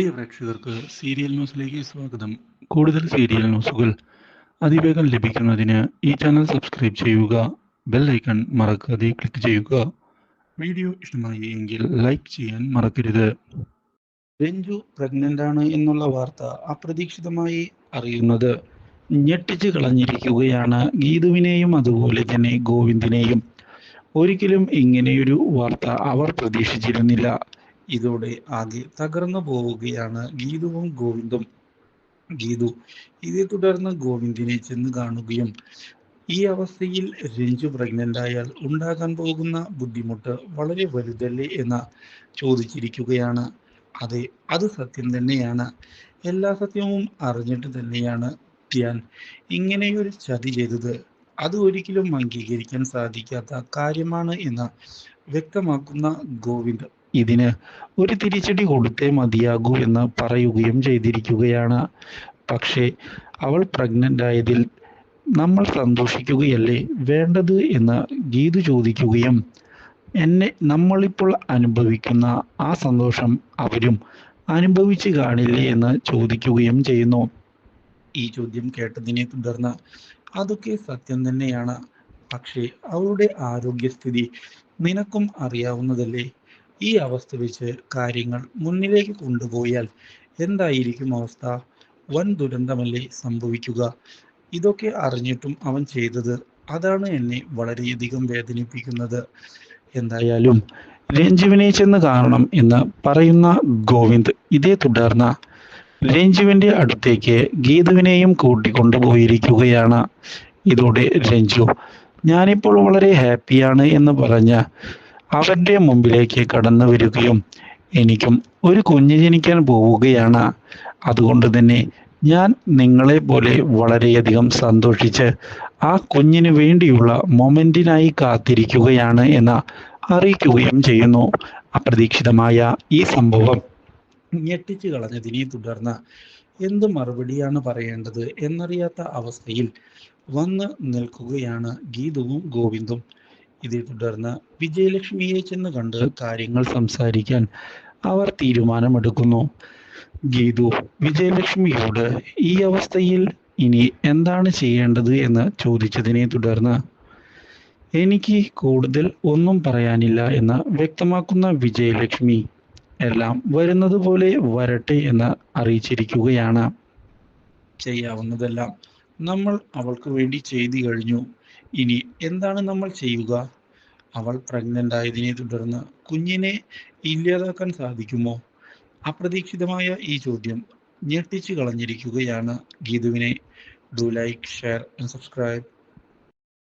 പ്രിയ പ്രേക്ഷകർക്ക് സീരിയൽ ന്യൂസിലേക്ക് സ്വാഗതം. കൂടുതൽ സീരിയൽ ന്യൂസുകൾ അതിവേഗം ലഭിക്കുന്നതിന് ഈ ചാനൽ സബ്സ്ക്രൈബ് ചെയ്യുക ബെൽ ഐക്കൺ മറക്കാതെ ക്ലിക്ക് ചെയ്യുക. വീഡിയോ ഇഷ്ടമായി എങ്കിൽ ലൈക്ക് ചെയ്യാൻ മറക്കരുത്. രഞ്ജു പ്രഗ്നന്റ് ആണ് എന്നുള്ള വാർത്ത അപ്രതീക്ഷിതമായി അറിയുന്നത്. ഞെട്ടിച്ച് കളഞ്ഞിരിക്കുകയാണ് ഗീതുവിനെയും അതുപോലെ തന്നെ ഗോവിന്ദിനെയും. ഒരിക്കലും ഇങ്ങനെയൊരു വാർത്ത അവർ പ്രതീക്ഷിച്ചിരുന്നില്ല. ഇതോടെ ആകെ തകർന്നു പോവുകയാണ് ഗീതുവും ഗോവിന്ദും. ഗീതു ഇതേ തുടർന്ന് ഗോവിന്ദിനെ ചെന്ന് കാണുകയും ഈ അവസ്ഥയിൽ രഞ്ജു പ്രഗ്നന്റ് ആയാൽ ഉണ്ടാകാൻ പോകുന്ന ബുദ്ധിമുട്ട് വളരെ വലുതല്ലേ എന്ന് ചോദിച്ചിരിക്കുകയാണ്. അതെ അത് സത്യം തന്നെയാണ്. എല്ലാ സത്യവും അറിഞ്ഞിട്ട് തന്നെയാണ് ഞാൻ ഇങ്ങനെയൊരു ചതി ചെയ്തത് അത് ഒരിക്കലും അംഗീകരിക്കാൻ സാധിക്കാത്ത കാര്യമാണ് എന്ന് വ്യക്തമാക്കുന്ന ഗോവിന്ദ് ഇതിന് ഒരു തിരിച്ചടി കൊടുത്തേ മതിയാകൂ എന്ന് പറയുകയും ചെയ്തിരിക്കുകയാണ്. പക്ഷേ അവൾ പ്രഗ്നന്റ് ആയതിൽ നമ്മൾ സന്തോഷിക്കുകയല്ലേ വേണ്ടത് എന്ന് ഗീതു ചോദിക്കുകയും എന്നെ നമ്മളിപ്പോൾ അനുഭവിക്കുന്ന ആ സന്തോഷം അവരും അനുഭവിച്ചു കാണില്ലേ എന്ന് ചോദിക്കുകയും ചെയ്യുന്നു. ഈ ചോദ്യം കേട്ടതിനെ തുടർന്ന് അതൊക്കെ സത്യം തന്നെയാണ്. പക്ഷേ അവളുടെ ആരോഗ്യസ്ഥിതി നിനക്കും അറിയാവുന്നതല്ലേ? ഈ അവസ്ഥ വെച്ച് കാര്യങ്ങൾ മുന്നിലേക്ക് കൊണ്ടുപോയാൽ എന്തായിരിക്കും അവസ്ഥ? വൻ ദുരന്തമല്ലേ സംഭവിക്കുക? ഇതൊക്കെ അറിഞ്ഞിട്ടും അവൻ ചെയ്തത് അതാണ് എന്നെ വളരെയധികം വേദനിപ്പിക്കുന്നത്. എന്തായാലും രഞ്ജുവിനെ ചെന്ന് കാണണം എന്ന് പറയുന്ന ഗോവിന്ദ് ഇതേ തുടർന്ന് രഞ്ജുവിന്റെ അടുത്തേക്ക് ഗീതുവിനെയും കൂട്ടിക്കൊണ്ടുപോയിരിക്കുകയാണ് ഇതോടെ രഞ്ജു ഞാനിപ്പോൾ വളരെ ഹാപ്പിയാണ് എന്ന് പറഞ്ഞ് അവരുടെ മുമ്പിലേക്ക് കടന്നു വരികയും എനിക്കും ഒരു കുഞ്ഞ് ജനിക്കാൻ പോവുകയാണ്. അതുകൊണ്ട് തന്നെ ഞാൻ നിങ്ങളെ പോലെ വളരെയധികം സന്തോഷിച്ച് ആ കുഞ്ഞിന് വേണ്ടിയുള്ള മൊമെന്റിനായി കാത്തിരിക്കുകയാണ് എന്ന് അറിയിക്കുകയും ചെയ്യുന്നു. അപ്രതീക്ഷിതമായ ഈ സംഭവം ഞെട്ടിച്ചു കളഞ്ഞതിനെ തുടർന്ന് എന്ത് മറുപടിയാണ് പറയേണ്ടത് എന്നറിയാത്ത അവസ്ഥയിൽ വന്ന് നിൽക്കുകയാണ് ഗീതുവും ഗോവിന്ദും. ഇതേ തുടർന്ന് വിജയലക്ഷ്മിയെ ചെന്ന് കണ്ട് കാര്യങ്ങൾ സംസാരിക്കാൻ അവർ തീരുമാനമെടുക്കുന്നു. ഗീതു വിജയലക്ഷ്മിയോട് ഈ അവസ്ഥയിൽ ഇനി എന്താണ് ചെയ്യേണ്ടത് എന്ന് ചോദിച്ചതിനെ തുടർന്ന് എനിക്ക് കൂടുതൽ ഒന്നും പറയാനില്ല എന്ന് വ്യക്തമാക്കുന്ന വിജയലക്ഷ്മി എല്ലാം വരുന്നത് പോലെ വരട്ടെ എന്ന് അറിയിച്ചിരിക്കുകയാണ്. ചെയ്യാവുന്നതെല്ലാം നമ്മൾ അവൾക്ക് വേണ്ടി ചെയ്തു കഴിഞ്ഞു. ഇനി എന്താണ് നമ്മൾ ചെയ്യുക? അവൾ പ്രഗ്നന്റ് ആയതിനെ തുടർന്ന് കുഞ്ഞിനെ ഇല്ലാതാക്കാൻ സാധിക്കുമോ? അപ്രതീക്ഷിതമായ ഈ ചോദ്യം ഞെട്ടിച്ചു കളഞ്ഞിരിക്കുകയാണ് ഗീതുവിനെ. Do like share and subscribe